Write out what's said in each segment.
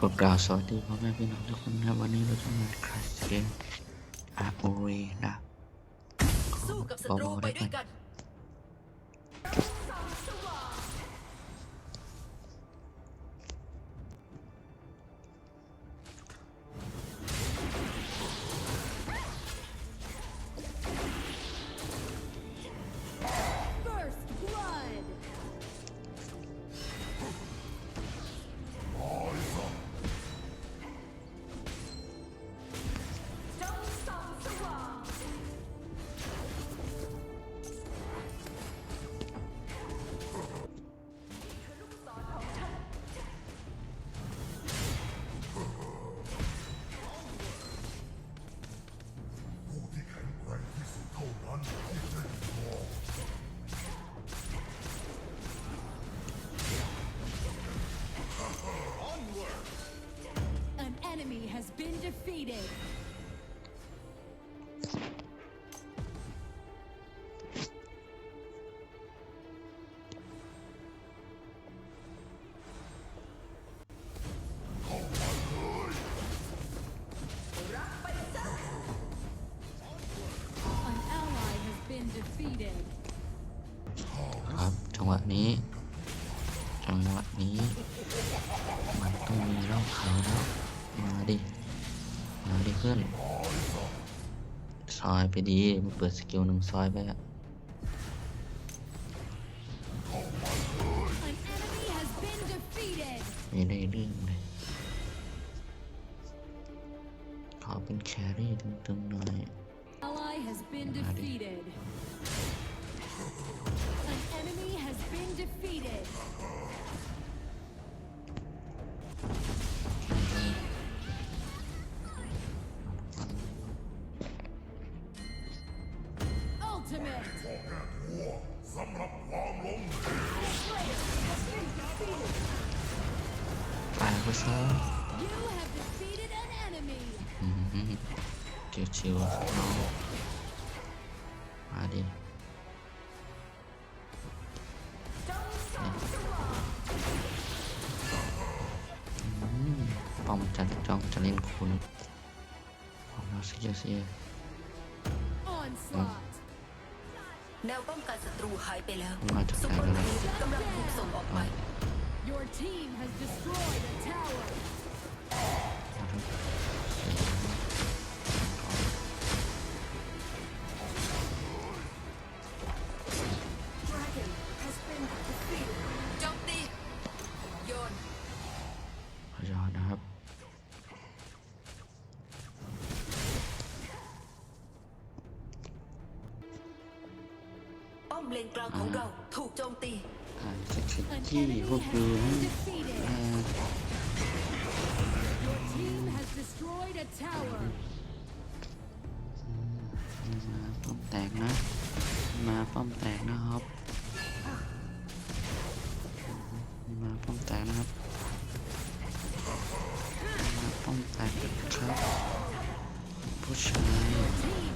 ก็กล่าวสวัสดีพ่อแม่พี่น้องทุกคนนะครับวันนี้เราจะมาคลาสเกมอาโอเรนะขอสู้กับศัเบาตรูไปด้วยกัน นี้ จังหวะนี้ มันต้องมีเล่าเขาแล้ว มาดิ มาดิเพื่อนซอยไปดีมาเปิดสกิลหนึ่งซอยไปอะไม่ได้เรื่องเลยขอเป็นแครี่ตึงๆหน่อย Ally has been has been defeated. อัลติเมท ตายก็ซะ You have defeated an enemy. อืมชิวๆน้องมาดิ จันจ้องจะเล่นคุณของเราเสียเสียแนวป้องกันศัตรูหายไปแล้วมาจากไหนกันร์ล่ะครีปกำลังถูกส่งออกไป Your team เลนกลางของเรา ถูกโจมตีอาจจะคิด An ที่พวก has ดู been defeated. อ่า Your team has destroyed a tower. มาป้อมแตกนะ มาป้อมแตกนะครับมาป้อมแตกนะครับมาป้อมแตกครับผู้ชาย Team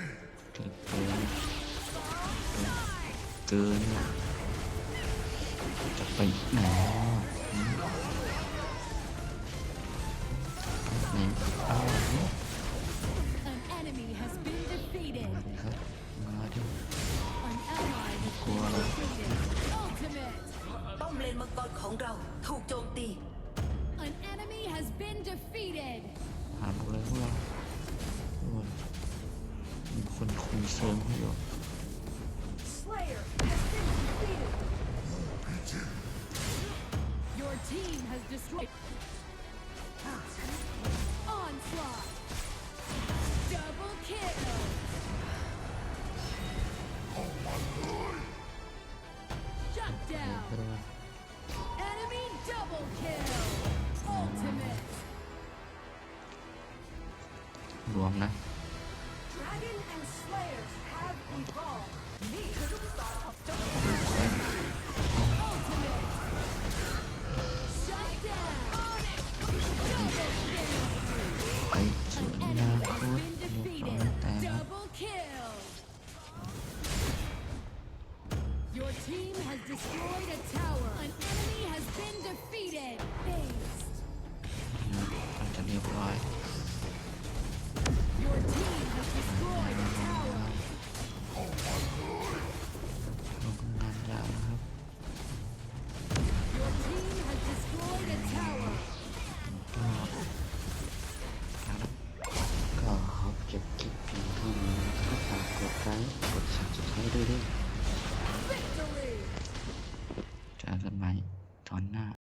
เกินนะจะไปไหนไหนเอามาดิครับมาดิ An ally has Cool. been defeated. Ultimate. ป้อมเลนมังกรของเราถูกโจมตีหาดูเลยพวกเรามีคนคุยเซิร์ฟให้อยู่ Onslaught! Double kill! Oh my god. Enemy double kill! Ultimate! Dragon and Slayers have evolved. The thought of double Your team has destroyed a tower. An enemy has been defeated. Based. Your team has destroyed a tower.